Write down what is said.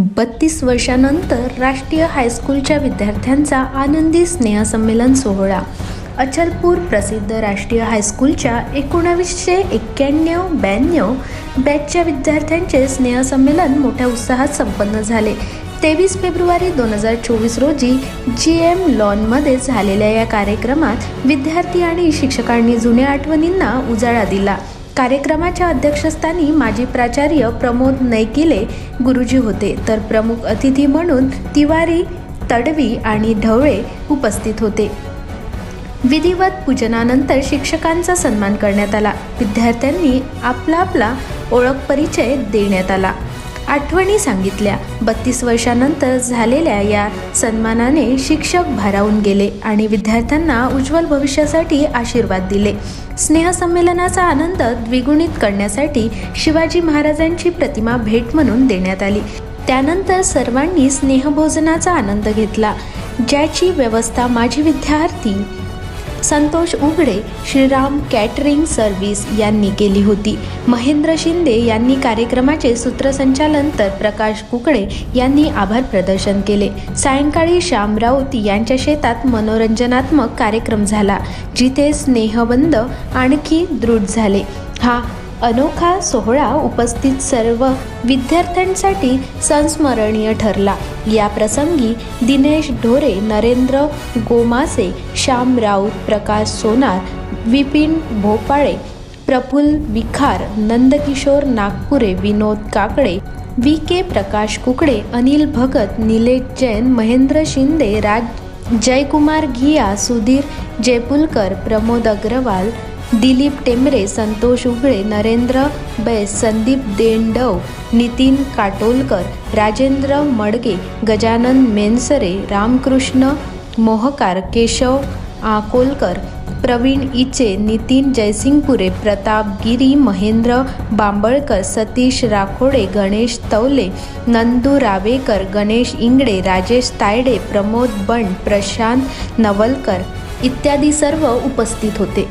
बत्तीस वर्षानंतर राष्ट्रीय हायस्कूलच्या विद्यार्थ्यांचा आनंदी स्नेहसंमेलन सोहळा. अचलपूर प्रसिद्ध राष्ट्रीय हायस्कूलच्या एकोणावीसशे एक्क्याण्णव ब्याण्णव बॅचच्या विद्यार्थ्यांचे स्नेहसंमेलन मोठ्या उत्साहात संपन्न झाले. तेवीस फेब्रुवारी दोन हजार चोवीस रोजी जी एम लॉनमध्ये झालेल्या या कार्यक्रमात विद्यार्थी आणि शिक्षकांनी जुन्या आठवणींना उजाळा दिला. कार्यक्रमाच्या अध्यक्षस्थानी माजी प्राचार्य प्रमोद नैकिले गुरुजी होते. तर प्रमुख अतिथी म्हणून तिवारी तडवी आणि ढवळे उपस्थित होते. विधिवत पूजनानंतर शिक्षकांचा सन्मान करण्यात आला. विद्यार्थ्यांनी आपला आपला ओळख परिचय देण्यात आला. आठवणी सांगितल्या. बत्तीस वर्षानंतर झालेल्या या सन्मानाने शिक्षक भारावून गेले आणि विद्यार्थ्यांना उज्ज्वल भविष्यासाठी आशीर्वाद दिले. स्नेहसंमेलनाचा आनंद द्विगुणित करण्यासाठी शिवाजी महाराजांची प्रतिमा भेट म्हणून देण्यात आली. त्यानंतर सर्वांनी स्नेहभोजनाचा आनंद घेतला. ज्याची व्यवस्था माझी विद्यार्थी संतोष उघडे श्रीराम कॅटरिंग सर्व्हिस यांनी केली होती. महेंद्र शिंदे यांनी कार्यक्रमाचे सूत्रसंचालन तर प्रकाश कुकडे यांनी आभार प्रदर्शन केले. सायंकाळी श्याम राऊत यांच्या शेतात मनोरंजनात्मक कार्यक्रम झाला जिथे स्नेहबंध आणखी दृढ झाले. हा अनोखा सोहळा उपस्थित सर्व विद्यार्थ्यांसाठी संस्मरणीय ठरला. या प्रसंगी दिनेश ढोरे नरेंद्र गोमासे श्याम राऊत प्रकाश सोनार विपिन भोपाळे प्रफुल्ल विखार नंदकिशोर नागपुरे विनोद काकडे व्ही के प्रकाश कुकडे अनिल भगत निलेश जैन महेंद्र शिंदे राज जयकुमार घिया सुधीर जयपुलकर प्रमोद अग्रवाल दिलीप टेंबरे संतोष उगळे नरेंद्र बैस संदीप देंडव नितीन काटोलकर राजेंद्र मडगे गजानन मेनसरे रामकृष्ण मोहकार केशव आकोलकर प्रवीण इचे नितीन जयसिंगपुरे प्रताप गिरी महेंद्र बांबळकर सतीश राखोडे गणेश तवले नंदू रावेकर गणेश इंगडे राजेश तायडे प्रमोद बंड प्रशांत नवलकर इत्यादी सर्व उपस्थित होते.